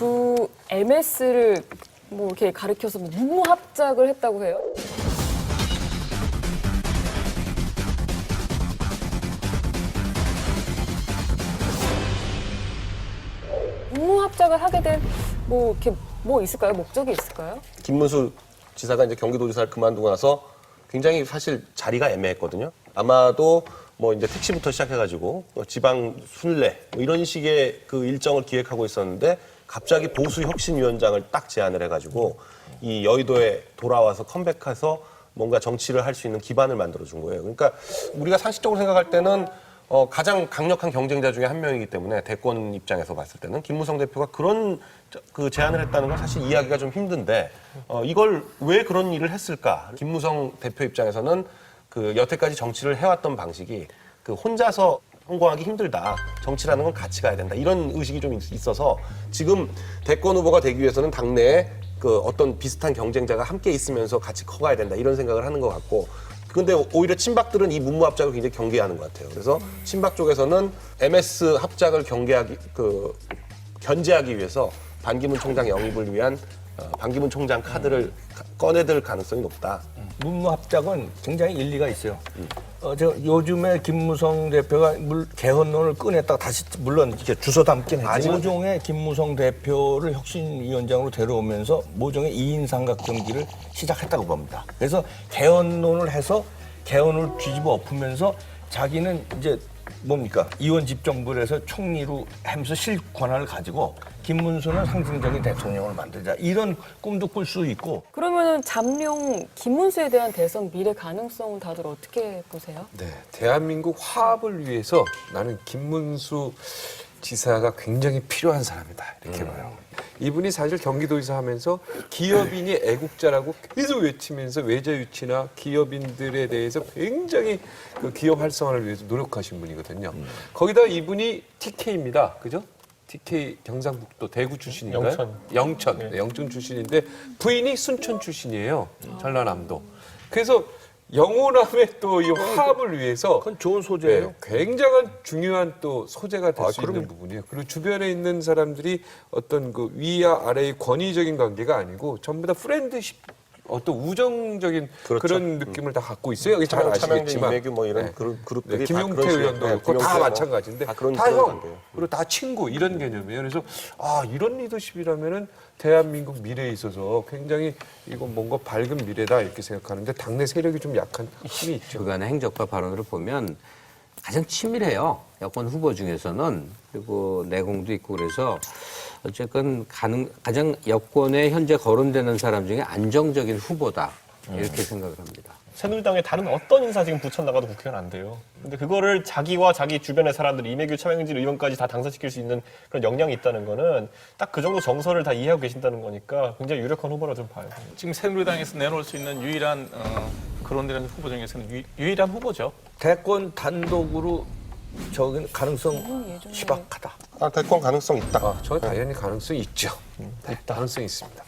두 MS를 뭐 이렇게 가리켜서 뭐 무합작을 했다고 해요? 무합작을 하게 된 뭐 이렇게 뭐 있을까요? 목적이 있을까요? 김문수 지사가 이제 경기도지사를 그만두고 나서 굉장히 사실 자리가 애매했거든요. 아마도 뭐 이제 택시부터 시작해가지고 뭐 지방 순례 뭐 이런 식의 그 일정을 기획하고 있었는데 갑자기 보수 혁신위원장을 딱 제안을 해가지고 이 여의도에 돌아와서 컴백해서 뭔가 정치를 할 수 있는 기반을 만들어 준 거예요. 그러니까 우리가 상식적으로 생각할 때는 어, 가장 강력한 경쟁자 중에 한 명이기 때문에 대권 입장에서 봤을 때는 김무성 대표가 그런 저- 그 제안을 했다는 건 사실 이해하기가 좀 힘든데 어, 이걸 왜 그런 일을 했을까? 김무성 대표 입장에서는 그 여태까지 정치를 해왔던 방식이 그 혼자서 성공하기 힘들다. 정치라는 건 같이 가야 된다. 이런 의식이 좀 있- 있어서 지금 대권 후보가 되기 위해서는 당내에 그 어떤 비슷한 경쟁자가 함께 있으면서 같이 커가야 된다. 이런 생각을 하는 것 같고 근데 오히려 친박들은 이 문무 합작을 굉장히 경계하는 것 같아요. 그래서 친박 쪽에서는 MS 합작을 경계하기 그 견제하기 위해서 반기문 총장 영입을 위한 어, 반기문 총장 카드를 가- 꺼내들 가능성이 높다. 문무합작은 굉장히 일리가 있어요. 어, 저 요즘에 김무성 대표가 물, 개헌론을 꺼냈다가 다시 물론 이렇게 주워 담긴 했지. 모종의 김무성 대표를 혁신위원장으로 데려오면서 모종의 이인 삼각 경기를 시작했다고 봅니다. 그래서 개헌론을 해서 개헌을 뒤집어 엎으면서 자기는 이제 뭡니까? 이원 집정부를 해서 총리로 하면서 실권한을 가지고 김문수는 상징적인 대통령을 만들자. 이런 꿈도 꿀 수 있고. 그러면은 잠룡 김문수에 대한 대선 미래 가능성은 다들 어떻게 보세요? 네, 대한민국 화합을 위해서 나는 김문수 지사가 굉장히 필요한 사람이다. 이렇게 봐요. 이분이 사실 경기도지사 하면서 기업인이 애국자라고 계속 외치면서 외자 유치나 기업인들에 대해서 굉장히 그 기업 활성화를 위해서 노력하신 분이거든요. 거기다 이분이 TK입니다. 그죠? TK 경상북도 대구 출신인가요? 영천. 영천. 네, 영천 출신인데 부인이 순천 출신이에요. 전라남도. 그래서 영호남의 또 이 화합을 위해서 그건 좋은 네, 소재예요. 굉장한 중요한 또 소재가 될 아, 수 있는 부분이에요. 그리고 주변에 있는 사람들이 어떤 그 위와 아래의 권위적인 관계가 아니고 전부 다 프렌드십 어떤 우정적인 그런 그렇죠. 느낌을 다 갖고 있어요. 여기 잘 차명진, 아시겠지만 이매규 뭐 이런 네. 그룹, 그룹들이 네, 다 김용태 의원도 네, 그렇고 다뭐 마찬가지인데 다 그런 형. 그리고 다 친구 이런 개념이에요. 그래서 아 이런 리더십이라면은 대한민국 미래에 있어서 굉장히 이건 뭔가 밝은 미래다 이렇게 생각하는데 당내 세력이 좀 약한 힘이 있죠. 그간의 행적과 발언을 보면 가장 치밀해요. 여권 후보 중에서는 그리고 내공도 있고 그래서 어쨌건 가능, 가장 여권에 현재 거론되는 사람 중에 안정적인 후보다 이렇게 생각을 합니다. 새누리당에 다른 어떤 인사 지금 붙여나가도 국회의원 안 돼요. 근데 그거를 자기와 자기 주변의 사람들, 이매규, 차명진 의원까지 다 당사시킬 수 있는 그런 역량이 있다는 거는 딱 그 정도 정서를 다 이해하고 계신다는 거니까 굉장히 유력한 후보라 좀 봐요. 지금 새누리당에서 내놓을 수 있는 유일한 어, 거론되는 후보 중에서는 유, 유일한 후보죠. 대권 단독으로 저기 가능성 희박하다. 아, 대권 가능성 있다. 아, 저 당연히 가능성이 있죠. 네, 가능성이 있습니다.